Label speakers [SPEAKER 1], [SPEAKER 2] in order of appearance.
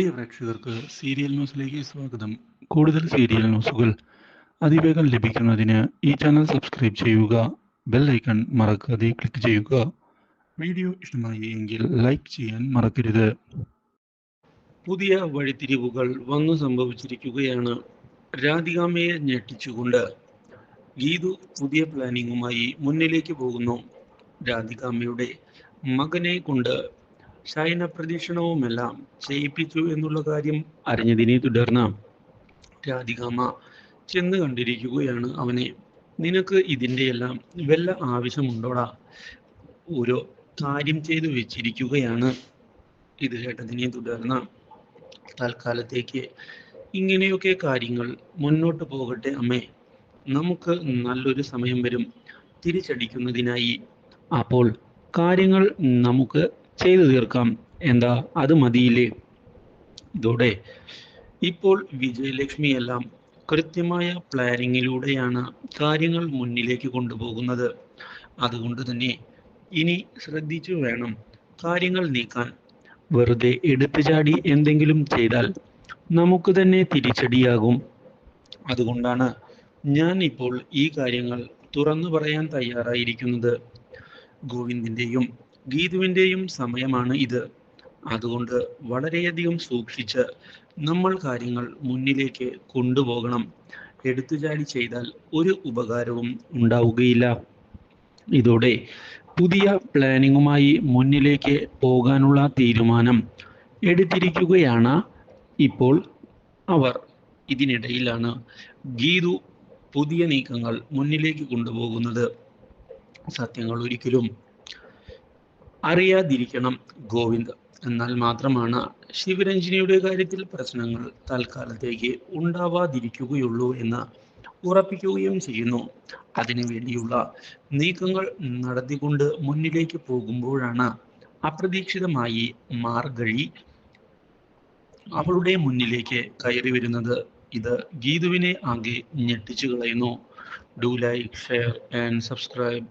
[SPEAKER 1] പ്രിയ പ്രേക്ഷകർക്ക് സീരിയൽ ന്യൂസിലേക്ക് സ്വാഗതം. കൂടുതൽ സീരിയൽ ന്യൂസുകൾ അതിവേഗം ലഭിക്കുന്നതിന് ഈ ചാനൽ സബ്സ്ക്രൈബ് ചെയ്യുക ബെൽ ഐക്കൺ മറക്കാതെ ക്ലിക്ക് ചെയ്യുക. വീഡിയോ ഇഷ്ടമായി എങ്കിൽ ലൈക്ക് ചെയ്യാൻ മറക്കരുത്. പുതിയ വഴിത്തിരിവുകൾ വന്നു സംഭവിച്ചിരിക്കുകയാണ്. രാധികാമയെ ഞെട്ടിച്ചുകൊണ്ട് ഗീതു പുതിയ പ്ലാനിങ്ങുമായി മുന്നിലേക്ക് പോകുന്നു. രാധികാമയുടെ മകനെ കൊണ്ട് ശയന പ്രദീക്ഷണവുമെല്ലാം ചെയ്യിപ്പിച്ചു എന്നുള്ള കാര്യം അറിഞ്ഞതിനെ തുടർന്ന് രാധികാമ്മ ചെന്ന് കണ്ടിരിക്കുകയാണ് അവനെ. നിനക്ക് ഇതിന്റെ എല്ലാം വല്ല ആവശ്യമുണ്ടോടാ? ഓരോ കാര്യം ചെയ്തു വെച്ചിരിക്കുകയാണ്. ഇത് കേട്ടതിനെ തുടർന്ന് തൽക്കാലത്തേക്ക് ഇങ്ങനെയൊക്കെ കാര്യങ്ങൾ മുന്നോട്ട് പോകട്ടെ അമ്മേ. നമുക്ക് നല്ലൊരു സമയം വരും. തിരിച്ചടിക്കുന്നതിനായി. അപ്പോൾ കാര്യങ്ങൾ നമുക്ക് ചെയ്തു തീർക്കാം. എന്താ? അത് മതിയില്ലേ? ഇതോടെ. ഇപ്പോൾ വിജയലക്ഷ്മി എല്ലാം കൃത്യമായ പ്ലാനിങ്ങിലൂടെയാണ് കാര്യങ്ങൾ മുന്നിലേക്ക് കൊണ്ടുപോകുന്നത്. അതുകൊണ്ട് തന്നെ ഇനി ശ്രദ്ധിച്ചു വേണം കാര്യങ്ങൾ നീക്കാൻ. വെറുതെ എടുത്തു ചാടി എന്തെങ്കിലും ചെയ്താൽ നമുക്ക് തന്നെ തിരിച്ചടിയാകും. അതുകൊണ്ടാണ് ഞാൻ ഇപ്പോൾ ഈ കാര്യങ്ങൾ തുറന്നു പറയാൻ തയ്യാറായിരിക്കുന്നത്. ഗോവിന്ദിന്റെയും ഗീതുവിന്റെയും സമയമാണ് ഇത്. അതുകൊണ്ട് വളരെയധികം സൂക്ഷിച്ച് നമ്മൾ കാര്യങ്ങൾ മുന്നിലേക്ക് കൊണ്ടുപോകണം. എടുത്തുചാടി ചെയ്താൽ ഒരു ഉപകാരവും ഉണ്ടാവുകയില്ല. ഇതോടെ പുതിയ പ്ലാനിങ്ങുമായി മുന്നിലേക്ക് പോകാനുള്ള തീരുമാനം എടുത്തിരിക്കുകയാണ് ഇപ്പോൾ അവർ. ഇതിനിടയിലാണ് ഗീതു പുതിയ നീക്കങ്ങൾ മുന്നിലേക്ക് കൊണ്ടുപോകുന്നത്. സത്യങ്ങൾ ഒരിക്കലും അറിയാതിരിക്കണം ഗോവിന്ദ്. എന്നാൽ മാത്രമാണ് ശിവരഞ്ജിനിയുടെ കാര്യത്തിൽ പ്രശ്നങ്ങൾ തൽക്കാലത്തേക്ക് ഉണ്ടാവാതിരിക്കുകയുള്ളൂ എന്ന് ഉറപ്പിക്കുകയും ചെയ്യുന്നു. അതിനു വേണ്ടിയുള്ള നീക്കങ്ങൾ നടത്തിക്കൊണ്ട് മുന്നിലേക്ക് പോകുമ്പോഴാണ് അപ്രതീക്ഷിതമായി മാർഗഴി അവളുടെ മുന്നിലേക്ക് കയറി വരുന്നത്. ഇത് ഗീതുവിനെ ആകെ ഞെട്ടിച്ചു കളയുന്നു. Do like share and subscribe